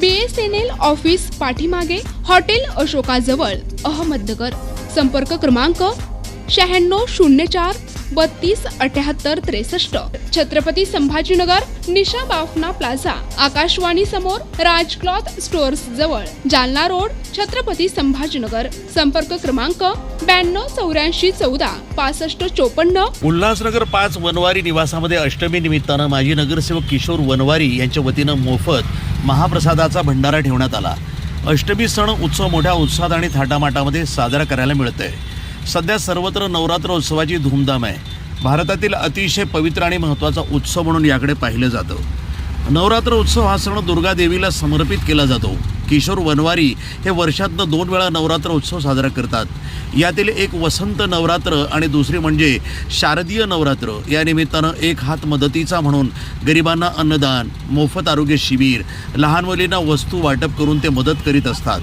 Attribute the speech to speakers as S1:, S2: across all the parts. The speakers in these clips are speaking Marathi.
S1: B S N L office पाठीमागे हॉटेल अशोकाजवळ अहमदनगर. संपर्क क्रमांक शहाण्णव शून्य चार बत्तीस अठ्याहत्तर त्रेसष्ट. छत्रपती संभाजीनगर निशा बाफना प्लाझा आकाशवाणी समोर राज क्लॉथ स्टोअर्स जवळ जालना रोड छत्रपती संभाजीनगर. संपर्क क्रमांक ब्याण्णव चौऱ्याऐंशी चौदा पासष्ट चोपन्न.
S2: उल्हासनगर पाच वनवारी निवासामध्ये अष्टमी निमित्तानं माजी नगरसेवक किशोर वनवारी यांच्या वतीनं मोफत महाप्रसादाचा भंडारा ठेवण्यात आला. अष्टमी सण उत्सव मोठ्या उत्साहात आणि थाटामाटामध्ये साजरा करायला मिळतंय. सध्या सर्वत्र नवरात्र उत्सवाची धूमधाम आहे. भारतातील अतिशय पवित्र आणि महत्त्वाचा उत्सव म्हणून याकडे पाहिलं जातं. नवरात्र उत्सव हा सण दुर्गा देवीला समर्पित केला जातो. किशोर वनवारी हे वर्षातनं दोन वेळा नवरात्र उत्सव साजरा करतात. यातील एक वसंत नवरात्र आणि दुसरी म्हणजे शारदीय नवरात्र. या निमित्तानं एक हात मदतीचा म्हणून गरिबांना अन्नदान मोफत आरोग्य शिबिर लहान मुलींना वस्तू वाटप करून ते मदत करीत असतात.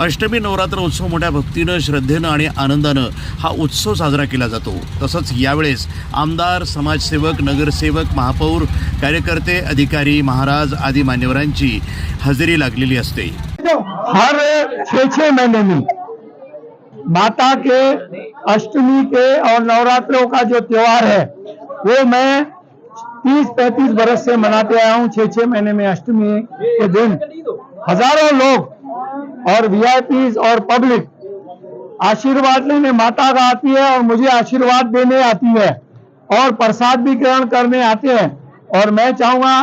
S2: अष्टमी नवरात्र उत्सव मोठ्या भक्तीनं श्रद्धेनं आणि आनंदानं हा उत्सव साजरा केला जातो. तसंच यावेळेस आमदार समाजसेवक नगरसेवक महापौर कार्यकर्ते अधिकारी महाराज आदी मान्यवरांची हजेरी लागलेली असते.
S3: हर छे छह महीने में माता के अष्टमी के और नवरात्रों का जो त्योहार है वो मैं तीस पैंतीस बरस से मनाते आया हूँ छह छह महीने में अष्टमी के दिन। हजारों लोग और वीआईपी और पब्लिक आशीर्वाद लेने माता का आती है और मुझे आशीर्वाद देने आती है और प्रसाद भी ग्रहण करने आते हैं। और मैं चाहूँगा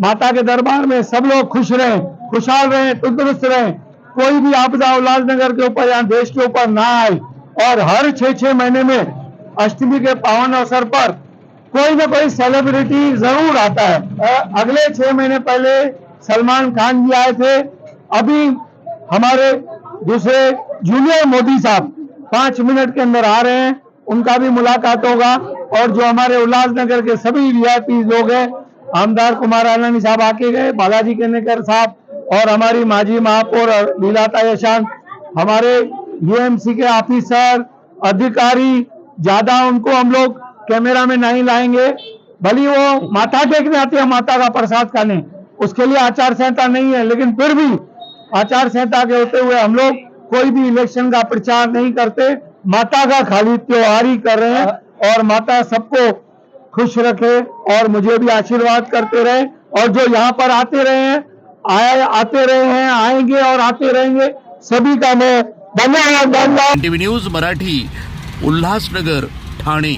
S3: माता के दरबार में सब लोग खुश रहें, खुशहाल रहें, तंदुरुस्त रहें। कोई भी आपदा उल्लासनगर के ऊपर या देश के ऊपर ना आए और हर छह छह महीने में अष्टमी के पावन अवसर पर कोई ना कोई सेलिब्रिटी ज़रूर आता है। अगले छह महीने पहले सलमान खान जी आए थे। अभी हमारे दूसरे जूनियर मोदी साहब पाँच मिनट के अंदर आ रहे हैं, उनका भी मुलाकात होगा और जो हमारे उल्लासनगर के सभी वीआईपी लोग हैं, आमदार कुमार आनंद साहब आके गए, बालाजी केनेकर साहब और हमारी माजी महापौर लीलाता यशान हमारे यूएमसी के ऑफिसर अधिकारी, ज़्यादा उनको हम लोग कैमरा में नहीं लाएँगे, भली वो माथा टेकने आते हैं, माता का प्रसाद खाने, उसके लिए आचार संहिता नहीं है, लेकिन फिर भी आचार संहिता के होते हुए हम लोग कोई भी इलेक्शन का प्रचार नहीं करते। माता का खाली त्योहार ही कर रहे हैं और माता सबको खुश रखे और मुझे भी आशीर्वाद करते रहे। और जो यहाँ पर आते रहे हैं, आए, आते रहे हैं, आएँगे और आते रहेंगे, सभी का मैं धन्यवाद
S2: टीव्ही न्यूज़ मराठी उल्हासनगर ठाणे।